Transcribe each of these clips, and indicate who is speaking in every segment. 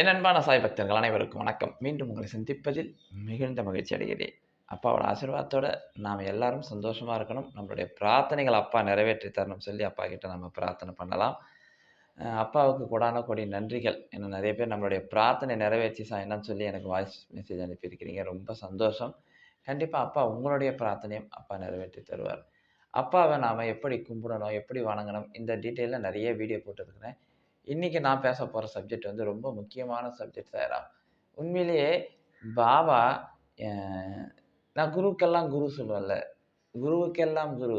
Speaker 1: என் அன்பான சாய் பக்தர்கள் அனைவருக்கும் வணக்கம். மீண்டும் உங்களை சந்திப்பதில் மிகுந்த மகிழ்ச்சி அடைகிறேன். அப்பாவோட ஆசீர்வாதத்தோடு நாம் எல்லாரும் சந்தோஷமாக இருக்கணும். நம்மளுடைய பிரார்த்தனைகள் அப்பா நிறைவேற்றி தரணும் சொல்லி அப்பா கிட்ட நம்ம பிரார்த்தனை பண்ணலாம். அப்பாவுக்கு கூடான கொடி நன்றிகள். ஏன்னா நிறைய பேர் நம்மளுடைய பிரார்த்தனை நிறைவேற்றி சாயணும்னு சொல்லி எனக்கு வாய்ஸ் மெசேஜ் அனுப்பியிருக்கிறீங்க. ரொம்ப சந்தோஷம். கண்டிப்பாக அப்பா உங்களுடைய பிரார்த்தனையும் அப்பா நிறைவேற்றி தருவார். அப்பாவை நாம் எப்படி கும்பிடணும் எப்படி வணங்கணும் இந்த டீட்டெயிலில் நிறைய வீடியோ போட்டிருக்கிறேன். இன்றைக்கி நான் பேச போகிற சப்ஜெக்ட் வந்து ரொம்ப முக்கியமான சப்ஜெக்ட் சாயராம் உண்மையிலேயே பாபா நான் குருக்கெல்லாம் குரு சொல்லுவேன்ல. குருவுக்கெல்லாம் குரு.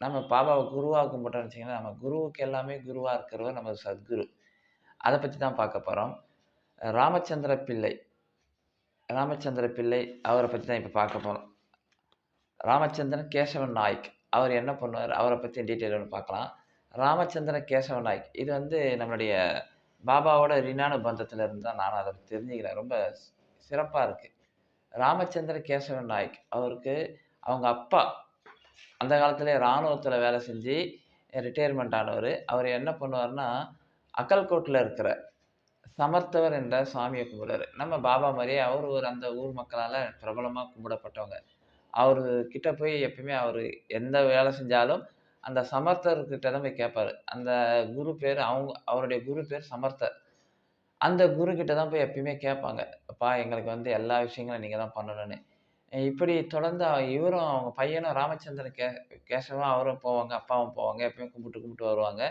Speaker 1: நம்ம பாபாவை குருவாக கும்பிட்டோம்னு வச்சிங்கன்னா நம்ம குருவுக்கு எல்லாமே குருவாக இருக்கிறவர் நம்ம சத்குரு. அதை பற்றி தான் பார்க்க போகிறோம் ராமச்சந்திர பிள்ளை. ராமச்சந்திர பிள்ளை அவரை பற்றி தான் இப்போ பார்க்க போகிறோம் ராமச்சந்திரன் கேசவன் நாய்க். அவர் என்ன பண்ணுவார்? அவரை பற்றி டீட்டெயில் ஒன்று பார்க்கலாம். ராமச்சந்திரன் கேசவ நாயக் இது வந்து நம்மளுடைய பாபாவோட ரினானு பந்தத்தில் இருந்து தான் நான் அதை தெரிஞ்சுக்கிறேன். ரொம்ப சிறப்பாக இருக்குது ராமச்சந்திர கேசவன் நாயக் அவருக்கு அவங்க அப்பா அந்த காலத்திலே இராணுவத்தில் வேலை செஞ்சு ரிட்டையர்மெண்ட் ஆனவர். அவர் என்ன பண்ணுவார்னா அக்கல்கோட்டில் இருக்கிற சமர்த்தவர் என்ற சாமியை கும்பிடுறாரு நம்ம பாபா மாதிரியே அவர் ஒரு அந்த ஊர் மக்களால் பிரபலமாக கும்பிடப்பட்டவங்க. அவர் கிட்ட போய் எப்பயுமே அவர் எந்த வேலை செஞ்சாலும் அந்த சமர்த்தர்கிட்ட தான் போய் கேட்பாரு அந்த குரு பேர் அவங்க அவருடைய குரு பேர் சமர்த்தர். அந்த குரு கிட்ட தான் போய் எப்பயுமே கேட்பாங்க அப்பா எங்களுக்கு வந்து எல்லா விஷயங்களும் நீங்கள் தான் பண்ணணும்னு. இப்படி தொடர்ந்து இவரும் அவங்க பையனும் ராமச்சந்திரன் கே கேசவம் அவரும் போவாங்க அப்பாவும் போவாங்க எப்பயும் கும்பிட்டு கும்பிட்டு வருவாங்க.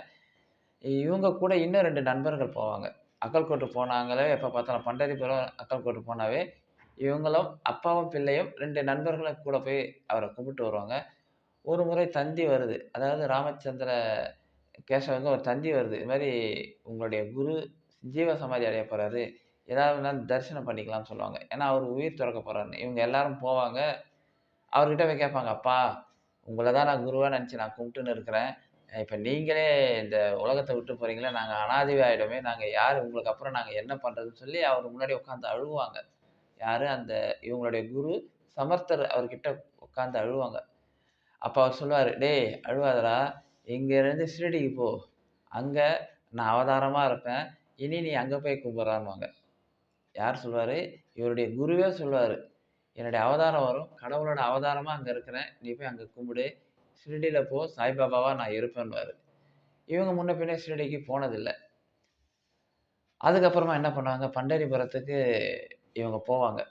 Speaker 1: இவங்க கூட இன்னும் ரெண்டு நண்பர்கள் போவாங்க. அக்கல்கோட்டு போனாங்களே எப்போ பார்த்தாலும் பண்டரிபுரம் அக்கல்கோட்டு போனாவே இவங்களும் அப்பாவும் பிள்ளையும் ரெண்டு நண்பர்களும் கூட போய் அவரை கும்பிட்டு வருவாங்க. ஒரு முறை தந்தி வருது. அதாவது ராமச்சந்திர கேசவங்க ஒரு தந்தி வருது. இது மாதிரி உங்களுடைய குரு ஜீவ சமாதி அடைய போகிறாரு ஏதாவது வேணாலும் தரிசனம் பண்ணிக்கலாம்னு சொல்லுவாங்க. ஏன்னா அவர் உயிர் திறக்க போகிறாருன்னு இவங்க எல்லாரும் போவாங்க. அவர்கிட்ட போய் கேட்பாங்க அப்பா உங்களை தான் நான் குருவாக நினச்சி நான் கும்பிட்டுன்னு இருக்கிறேன். இப்போ நீங்களே இந்த உலகத்தை விட்டு போகிறீங்களே நாங்கள் அனாதிவி ஆகிடுமே நாங்கள் யார்? உங்களுக்கு அப்புறம் நாங்கள் என்ன பண்ணுறதுன்னு சொல்லி அவர் முன்னாடி உட்காந்து அழுவாங்க. யார்? அந்த இவங்களுடைய குரு சமர்த்தர் அவர்கிட்ட உட்காந்து அழுவாங்க. அப்போ அவர் சொல்லுவார் டேய் அழுவாதடா. இங்கேருந்து ஷிரடிக்கு போ. அங்கே நான் அவதாரமாக இருப்பேன். இனி நீ அங்கே போய் கும்பிட்றான்னுவாங்க. யார் சொல்வார் இவருடைய குருவே சொல்லுவார். என்னுடைய அவதாரம் வரும். கடவுளோட அவதாரமாக அங்கே இருக்கிறேன். நீ போய் அங்கே கும்பிடு. ஷிரடியில் போ. சாய்பாபாவாக நான் இருப்பேன்னுவார். இவங்க முன்ன பின்னே ஷிரடிக்கு போனதில்லை. அதுக்கப்புறமா என்ன பண்ணுவாங்க? பண்டரிபுரத்துக்கு இவங்க போவாங்க.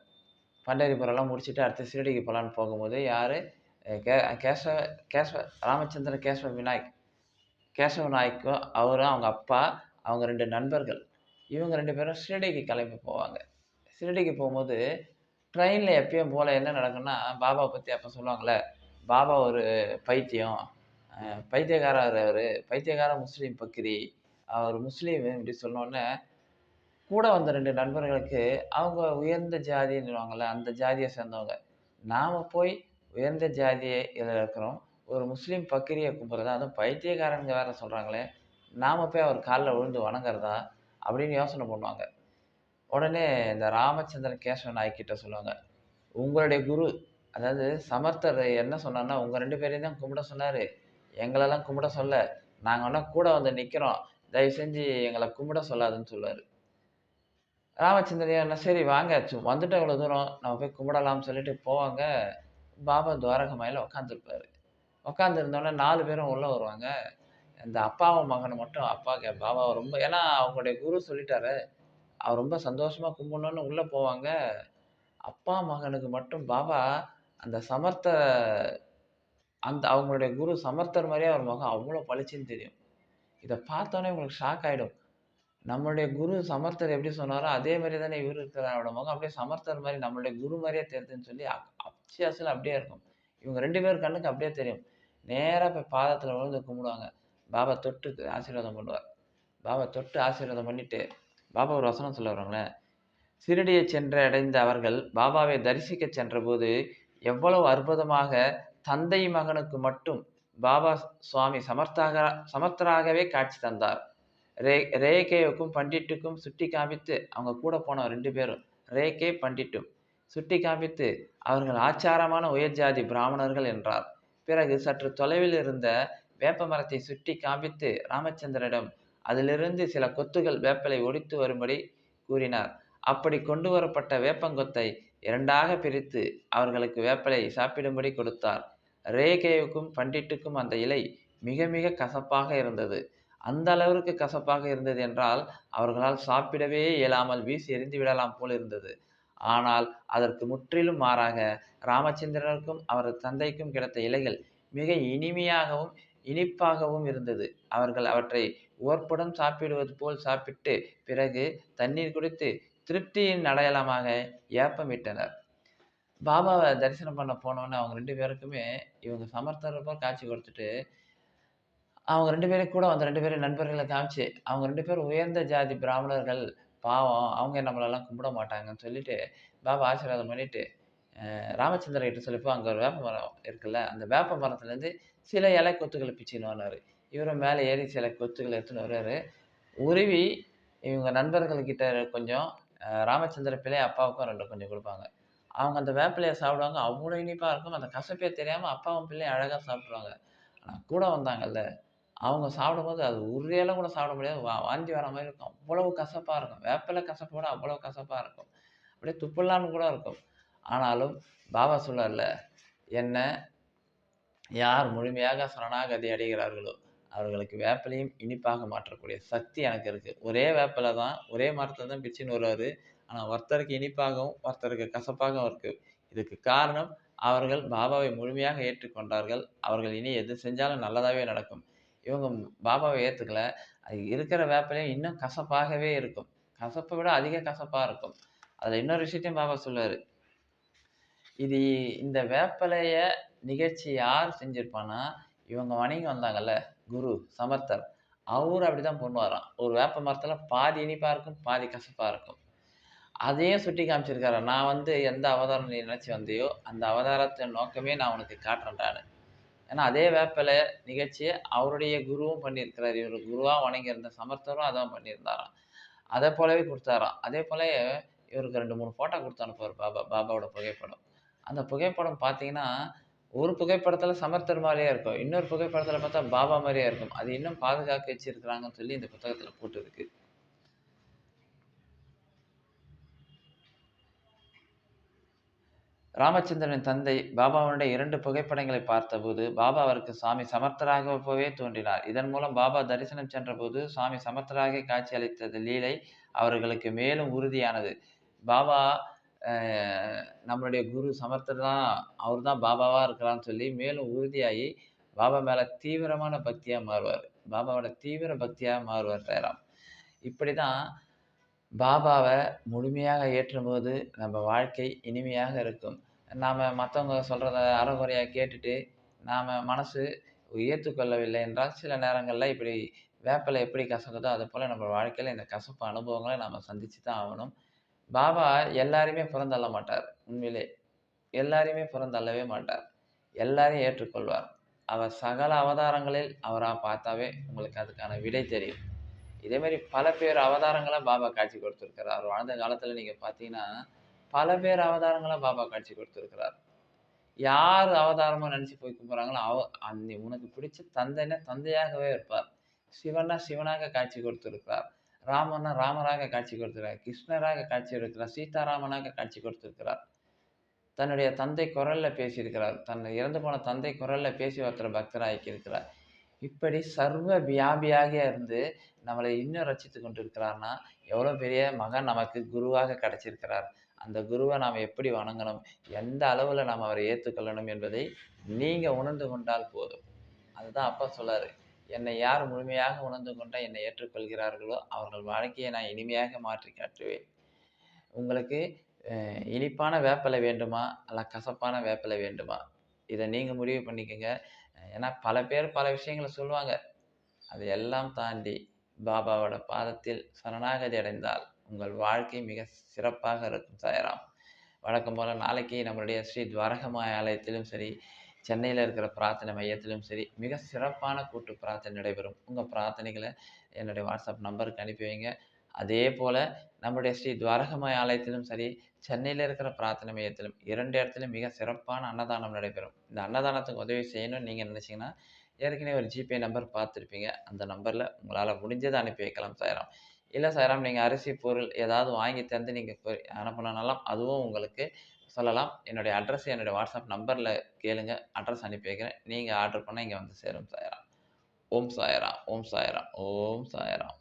Speaker 1: பண்டரிபுரம்லாம் முடிச்சுட்டு அடுத்து ஷிரடிக்கு போகலான்னு போகும்போது யார்? கே கேசவ கேசவ ராமச்சந்திர கேசவ விநாயக். கேசவ நாயக்கும் அவரும் அவங்க அப்பா அவங்க ரெண்டு நண்பர்கள். இவங்க ரெண்டு பேரும் ஷிரடிக்கு கிளம்பி போவாங்க. ஷிரடிக்கு போகும்போது ட்ரெயினில் எப்பயும் போல் என்ன நடக்கும்னா பாபாவை பற்றி அப்போ சொல்லுவாங்கள்ல பாபா ஒரு பைத்தியம் பைத்தியக்காரர் அவர் பைத்தியக்கார முஸ்லீம் பக்கிரி அவர் முஸ்லீம் இப்படி சொன்னோடனே கூட வந்த ரெண்டு நண்பர்களுக்கு அவங்க உயர்ந்த ஜாதின்னுவாங்கள்ல அந்த ஜாதியை சேர்ந்தவங்க. நாம் போய் உயர்ந்த ஜாதியை இதில் இருக்கிறோம். ஒரு முஸ்லீம் பக்கிரியை கும்பிட்றதா அதுவும் பைத்தியக்காரங்க வேற சொல்கிறாங்களே நாம் போய் அவர் காலில் விழுந்து வணங்குறதா? அப்படின்னு யோசனை பண்ணுவாங்க. உடனே இந்த ராமச்சந்திரன் கேசவ நாய்க்கிட்ட சொல்லுவாங்க உங்களுடைய குரு அதாவது சமர்த்தர் என்ன சொன்னார்னா உங்கள் ரெண்டு பேரையும் தான் கும்பிட சொன்னார். எங்களெல்லாம் கும்பிட சொல்ல. நாங்கள் வேணா கூட வந்து நிற்கிறோம் தயவு செஞ்சு எங்களை கும்பிட சொல்லாதுன்னு சொல்லுவார். ராமச்சந்திரன் என்ன சரி வாங்க வந்துட்டு வந்துட்டோம் இவ்வளோ தூரம். நம்ம போய் கும்பிடலாம்னு சொல்லிட்டு போவாங்க. பாபா துவாரகமாயில் உட்காந்துருப்பாரு உட்காந்துருந்தோடனே நாலு பேரும் உள்ளே வருவாங்க. இந்த அப்பாவும் மகனும் மட்டும் அப்பா கே பாபாவை ரொம்ப ஏன்னா அவங்களுடைய குரு சொல்லிட்டாரு. அவர் ரொம்ப சந்தோஷமாக கும்பிடணுன்னு உள்ளே போவாங்க. அப்பா மகனுக்கு மட்டும் பாபா அந்த சமர்த்த அந்த அவங்களுடைய குரு சமர்த்தர் மாதிரியே அவர் முகம் அவ்வளோ பளிச்சுன்னு தெரியும். இதை பார்த்தோன்னே உங்களுக்கு ஷாக் ஆகிடும் நம்மளுடைய குரு சமர்த்தர் எப்படி சொன்னாரோ அதே மாதிரி தானே இவர் இருக்கிறாரோட முகம் அப்படியே சமர்த்தர் மாதிரி நம்மளுடைய குரு மாதிரியே தெரியுதுன்னு சொல்லி அப்- அப்படியே இருக்கும். இவங்க ரெண்டு பேர் கண்ணுக்கு அப்படியே தெரியும். நேராக போய் பாதத்தில் விழுந்து கும்பிடுவாங்க. பாபா தொட்டு ஆசீர்வாதம் பண்ணுவார். பாபா தொட்டு ஆசீர்வாதம் பண்ணிட்டு பாபா ஒரு வசனம் சொல்ல வராங்களேன் சிறுடியை சென்று அடைந்த அவர்கள் பாபாவை தரிசிக்க சென்றபோது எவ்வளவு அற்புதமாக தந்தை மகனுக்கு மட்டும் பாபா சுவாமி சமர்த்தாக சமர்த்தராகவே காட்சி தந்தார். ரே ரேகேவுக்கும் பண்டிட்டுக்கும் சுட்டி காமித்து அவங்க கூட போன ரெண்டு பேரும் ரேகே பண்டிட்டும் சுட்டி காமித்து அவர்கள் ஆச்சாரமான உயர் ஜாதி பிராமணர்கள் என்றார். பிறகு சற்று தொலைவில் இருந்த வேப்ப மரத்தை சுட்டி காண்பித்து ராமச்சந்திரனிடம் அதிலிருந்து சில கொத்துகள் வேப்பலை ஒடித்து வரும்படி கூறினார். அப்படி கொண்டு வரப்பட்ட வேப்பங்கொத்தை இரண்டாக பிரித்து அவர்களுக்கு வேப்பலை சாப்பிடும்படி கொடுத்தார். ரேகேவுக்கும் பண்டிட்டுக்கும் அந்த இலை மிக மிக கசப்பாக இருந்தது. அந்த அளவிற்கு கசப்பாக இருந்தது என்றால் அவர்களால் சாப்பிடவே இயலாமல் வீசி எறிந்து விடலாம் போல் இருந்தது. ஆனால் அதற்கு முற்றிலும் மாறாக ராமச்சந்திரனுக்கும் அவரது தந்தைக்கும் கிடைத்த இலைகள் மிக இனிமையாகவும் இனிப்பாகவும் இருந்தது. அவர்கள் அவற்றை ஓர்ப்புடன் சாப்பிடுவது போல் சாப்பிட்டு பிறகு தண்ணீர் குடித்து திருப்தியின் அடையாளமாக ஏப்பமிட்டனர். பாபாவை தரிசனம் பண்ண போனோன்னு அவங்க ரெண்டு பேருக்குமே இவங்க சமர்த்தர் காட்சி கொடுத்துட்டு அவங்க ரெண்டு பேரும் கூட அந்த ரெண்டு பேரும் நண்பர்களை காமிச்சு அவங்க ரெண்டு பேரும் உயர்ந்த ஜாதி பிராமணர்கள் பாவம் அவங்க நம்மளெல்லாம் கும்பிட மாட்டாங்கன்னு சொல்லிட்டு பாபா ஆசீர்வாதம் பண்ணிட்டு ராமச்சந்திர கிட்ட சொல்லிப்போ அங்கே ஒரு வேப்ப மரம் இருக்குல்ல அந்த வேப்ப மரத்துலேருந்து சில இலை கொத்துக்களை பிச்சுன்னு வந்தார் இவரும் மேலே ஏறி சில கொத்துக்களை எடுத்துன்னு வருவார் உருவி இவங்க நண்பர்கள்கிட்ட கொஞ்சம் ராமச்சந்திர பிள்ளை அப்பாவுக்கும் ரெண்டு கொஞ்சம் கொடுப்பாங்க. அவங்க அந்த வேப்பிலையை சாப்பிடுவாங்க. அவ்வளோ இனிப்பாக இருக்கும். அந்த கசப்பே தெரியாமல் அப்பாவும் பிள்ளையும் அழகாக சாப்பிடுவாங்க ஆனால் கூட வந்தாங்கல்ல அவங்க சாப்பிடும்போது அது உரியெல்லாம் கூட சாப்பிட முடியாது. வா வாந்தி வர மாதிரி இருக்கும். அவ்வளவு கசப்பாக இருக்கும். வேப்பிலை கசப்போட அவ்வளோ கசப்பாக இருக்கும். அப்படியே துப்பில்லான்னு கூட இருக்கும். ஆனாலும் பாபா சொல்லல என்ன யார் முழுமையாக சரணாகதி அடைகிறார்களோ அவர்களுக்கு வேப்பிலையும் இனிப்பாக மாற்றக்கூடிய சக்தி எனக்கு இருக்குது ஒரே வேப்பிலை தான் ஒரே மரத்தில் தான் பிச்சுன்னு வருவார். ஆனால் ஒருத்தருக்கு இனிப்பாகவும் ஒருத்தருக்கு கசப்பாகவும் இருக்குது இதுக்கு காரணம் அவர்கள் பாபாவை முழுமையாக ஏற்றுக்கொண்டார்கள். அவர்கள் இனி எது செஞ்சாலும் நல்லதாகவே நடக்கும். இவங்க பாபாவை ஏற்றுக்கல அது இருக்கிற வேப்பிலையும் இன்னும் கசப்பாகவே இருக்கும். கசப்பை விட அதிக கசப்பாக இருக்கும். அதில் இன்னொரு விஷயத்தையும் பாபா சொல்லுவார். இது இந்த வேப்பிலைய நிகழ்ச்சி யார் செஞ்சுருப்பான்னா இவங்க வணிகம் வந்தாங்கல்ல குரு சமர்த்தர். அவர் அப்படி தான் பண்ணுவாராம். ஒரு வேப்ப மரத்தில் பாதி இனிப்பாக இருக்கும் பாதி கசப்பாக இருக்கும். அதையும் சுட்டி காமிச்சிருக்காரு. நான் வந்து எந்த அவதாரம் நீ நினச்சி வந்தியோ அந்த அவதாரத்தின் நோக்கமே நான் உனக்கு காட்டுறேன்டான்னு ஏன்னா அதே வேப்பிலை நிகழ்ச்சியை அவருடைய குருவும் பண்ணியிருக்கிறார். இவர் குருவாக வணங்கியிருந்த சமர்த்தரும் அதான் பண்ணியிருந்தாராம். அதே போலவே கொடுத்தாராம். அதே போல இவருக்கு ரெண்டு மூணு ஃபோட்டோ கொடுத்து அனுப்புவார் பாபா பாபாவோட புகைப்படம். அந்த புகைப்படம் பார்த்தீங்கன்னா ஒரு புகைப்படத்தில் சமர்த்தர் மாதிரியே இருக்கும். இன்னொரு புகைப்படத்தில் பார்த்தா பாபா மாதிரியே இருக்கும். அது இன்னும் பாதுகாக்க வச்சிருக்கிறாங்கன்னு சொல்லி இந்த புத்தகத்தில் போட்டிருக்கு. ராமச்சந்திரனின் தந்தை பாபாவுடைய இரண்டு புகைப்படங்களை பார்த்தபோது பாபா அவருக்கு சாமி சமர்த்தராகவே தோன்றினார். இதன் மூலம் பாபா தரிசனம் சென்றபோது சாமி சமர்த்தராக காட்சி அளித்தது லீலை அவர்களுக்கு மேலும் உறுதியானது. பாபா நம்மளுடைய குரு சமர்த்தர் தான் அவர் தான் பாபாவாக இருக்கிறான்னு சொல்லி மேலும் உறுதியாகி பாபா மேலே தீவிரமான பக்தியாக மாறுவார். பாபாவோட தீவிர பக்தியாக மாறுவார் ஜெயராம். இப்படிதான் பாபாவை முழுமையாக ஏற்றும்போது நம்ம வாழ்க்கை இனிமையாக இருக்கும். நாம் மற்றவங்க சொல்கிறத அறகுறையாக கேட்டுட்டு நாம் மனசு ஏற்றுக்கொள்ளவில்லை என்றால் சில நேரங்களில் இப்படி வேப்பிலை எப்படி கசக்குதோ அது போல் நம்ம வாழ்க்கையில் இந்த கசப்பு அனுபவங்களை நாம் சந்தித்து தான் ஆகணும். பாபா எல்லாரையுமே புறந்தள்ள மாட்டார் உண்மையிலே. எல்லாரையுமே புறந்தள்ளவே மாட்டார். எல்லாரையும் ஏற்றுக்கொள்வார். அவர் சகல அவதாரங்களில் அவராக பார்த்தாவே உங்களுக்கு அதுக்கான விடை தெரியும். இதேமாரி பல பேர் அவதாரங்களை பாபா காட்சி கொடுத்துருக்கிறார். அவர் வாழ்ந்த காலத்தில் நீங்கள் பார்த்தீங்கன்னா பல பேர் அவதாரங்களை பாபா காட்சி கொடுத்துருக்கிறார். யார் அவதாரமாக நினச்சி போய் கும்பிட்றாங்களோ அவ அந்த உனக்கு பிடிச்ச தந்தைன்னா தந்தையாகவே இருப்பார். சிவனா சிவனாக காட்சி கொடுத்துருக்கிறார். ராமனா ராமராக காட்சி கொடுத்துருக்கார் கிருஷ்ணராக காட்சி கொடுக்கிறார் சீதாராமனாக காட்சி கொடுத்துருக்கிறார். தன்னுடைய தந்தை குரலில் பேசியிருக்கிறார். தன்னை இறந்து போன தந்தை குரலில் பேசி ஒருத்தர் பக்தராக்கியிருக்கிறார் இப்படி சர்வ வியாபியாக இருந்து நம்மளை இன்னும் ரசித்து கொண்டிருக்கிறார்னா எவ்வளோ பெரிய மகன் நமக்கு குருவாக கிடைச்சிருக்கிறார். அந்த குருவை நாம் எப்படி வணங்கணும்? எந்த அளவில் நாம் அவரை ஏற்றுக்கொள்ளணும் என்பதை நீங்கள் உணர்ந்து கொண்டால் போதும். அதுதான் அப்பா சொல்லார். என்னை யார் முழுமையாக உணர்ந்து கொண்டால் என்னை ஏற்றுக்கொள்கிறார்களோ அவர்கள் வாழ்க்கையை நான் இனிமையாக மாற்றி காட்டுவேன். உங்களுக்கு இனிப்பான வேப்பலை வேண்டுமா? அல்ல கசப்பான வேப்பலை வேண்டுமா? இதை நீங்கள் முடிவு பண்ணிக்கோங்க. ஏன்னா பல பேர் பல விஷயங்களை சொல்லுவாங்க. அது எல்லாம் தாண்டி பாபாவோட பாதத்தில் சரணாகதி அடைந்தால் உங்கள் வாழ்க்கை மிக சிறப்பாக இருக்கும் சாயராம் வழக்கம் போல் நாளைக்கு நம்மளுடைய ஸ்ரீ துவாரகமாய ஆலயத்திலும் சரி சென்னையில் இருக்கிற பிரார்த்தனை மையத்திலும் சரி மிக சிறப்பான கூட்டு பிரார்த்தனை நடைபெறும். உங்கள் பிரார்த்தனைகளை என்னுடைய வாட்ஸ்அப் நம்பருக்கு அனுப்பி வைங்க. அதே போல் நம்முடைய ஸ்ரீ துவாரகமாய ஆலயத்திலும் சரி சென்னையில் இருக்கிற பிரார்த்தனை மையத்திலும் இரண்டு இடத்துலையும் மிக சிறப்பான அன்னதானம் நடைபெறும். இந்த அன்னதானத்துக்கு உதவி செய்யணும்னு நீங்கள் நினச்சிங்கன்னா ஏற்கனவே ஒரு ஜிபே நம்பர் பார்த்துருப்பீங்க. அந்த நம்பரில் உங்களால் முடிஞ்சதை அனுப்பி வைக்கலாம் சாயிரம் இல்லை சாய்ராம் நீங்கள் அரிசி பொருள் ஏதாவது வாங்கி தந்து நீங்கள் அனுப்பணுனாலும் அதுவும் உங்களுக்கு சொல்லலாம். என்னுடைய அட்ரஸ் என்னுடைய வாட்ஸ்அப் நம்பரில் கேளுங்க. அட்ரஸ் அனுப்பி வைக்கிறேன். நீங்கள் ஆர்டர் பண்ணால் இங்கே வந்து சேரும் சாயராம். ஓம் சாயராம். ஓம் சாயராம். ஓம் சாயராம்.